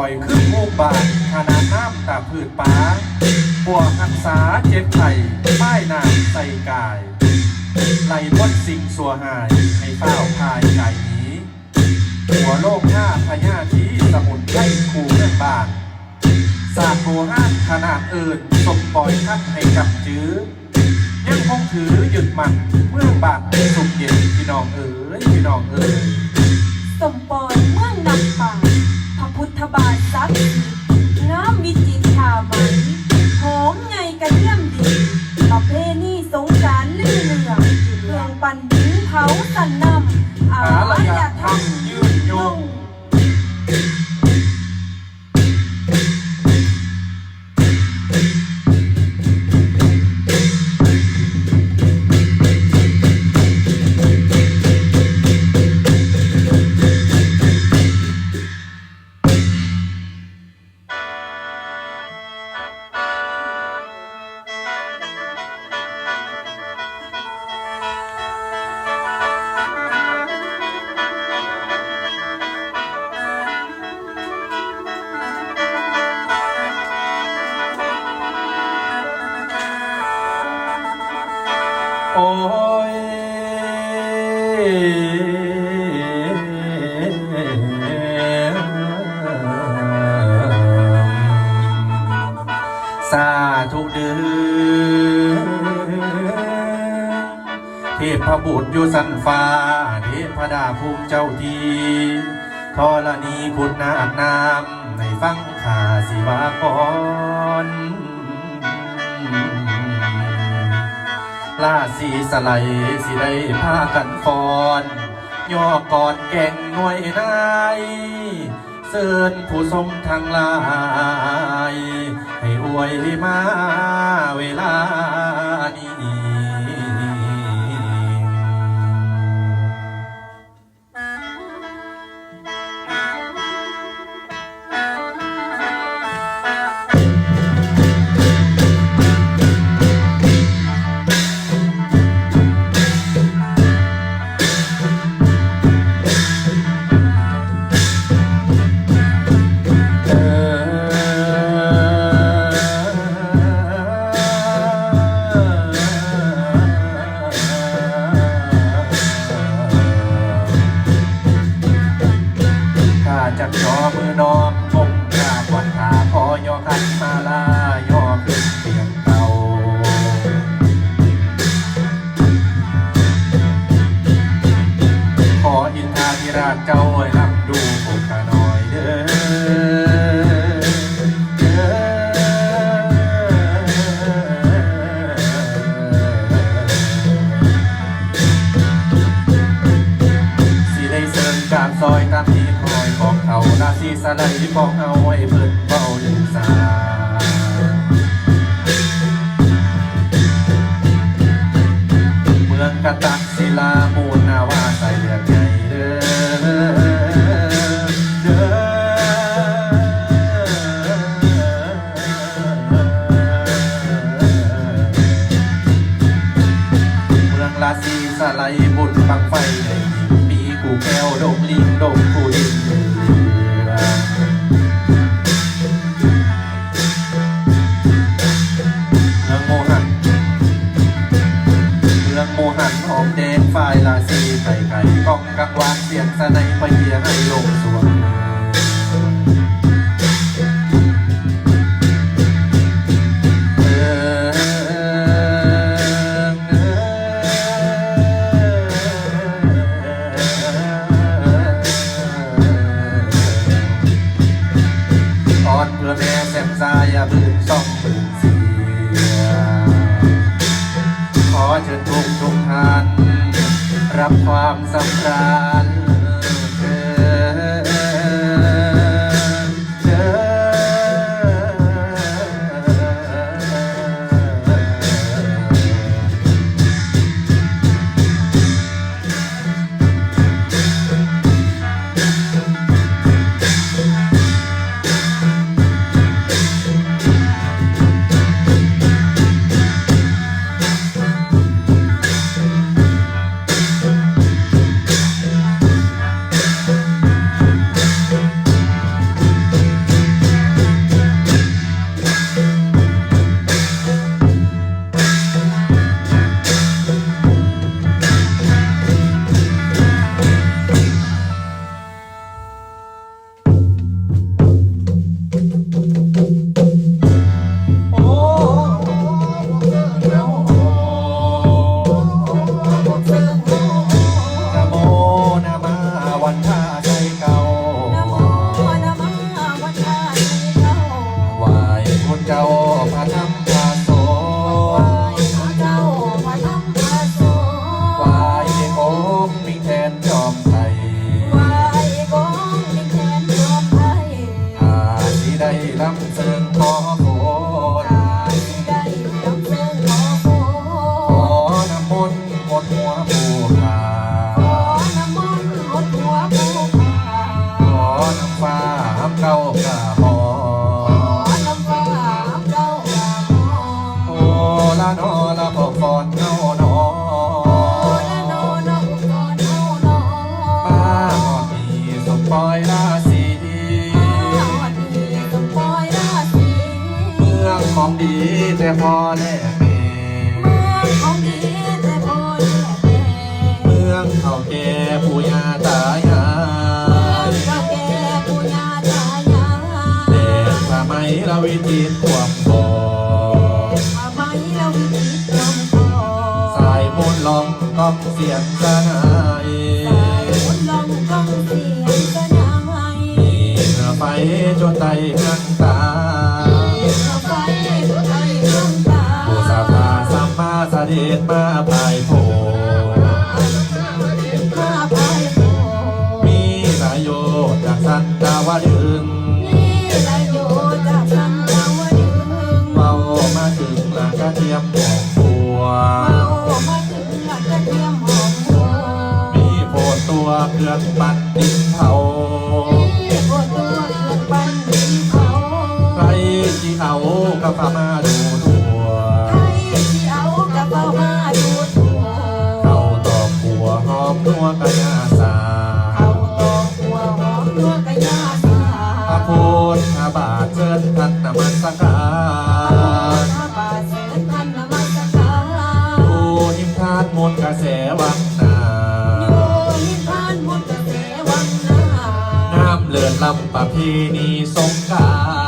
อยขึ้นโอบาทขนาดน้ำตาผืดป้าบวกอักษาเจ็บไข่ป้ายนามใส่กาย ไหลพ้นสิ่งสัวหายให้เฝ้าพายไก่นี้ หัวโลกห้าพญาที่สมุนไพรคูเมืองบานศาสตร์โบราณขนาดเอินสมปล่อยทักให้กับจื้อยังคงถือหยุดมันเมื่อบาดสุกเย็นพี่น้องเอ๋ยพี่น้องเอ๋ยสมปล่อยเมื่องนำป่า ทธบาทศักดิ์สิทธิ์งามวิจิตรชามันหอมใหญ่กระเทียมดีประเพณีสงกรารลื่นเรืองเครื่องปั่นดินเผาสันนำอาหาระรยะยะธรรทางมยืนยง ยสาธุเดือเทพบุตรอยู่สันฟ้าเทพดาภูมิเจ้าทีธรณีคุณนาคนามในฟังข่าสิวากร ล่าสีสไลสีได้ผ้ากันฟอนย่อกอดแก่งหน่วยได้เสิญผู้ทรงทางลาย ให้อวยมาเวลานี้ ยอขันมาลายอขึ้นเตียงเก่าขออินทาธิราชเจ้าให้รับดูผมข้าน้อยเด้อเด้อสิได้เสริมกาบซอยตามที่คอยของเขาราศีสไลด์ของเอาไว้เเอย่าบืนซ่องบืนเสีย ขอเชิญทุกทุกท่าน รับความสำราญ แต่พอแลเปเมืองเขาแก่ปู่ย่าตายายแต่สมัยเราวิจิตความบ่สายมูลลองก้องเสียงสนายไฟจนใจเมืองตาย ด็จมาภายพ เลือนลำประเพณีสงการ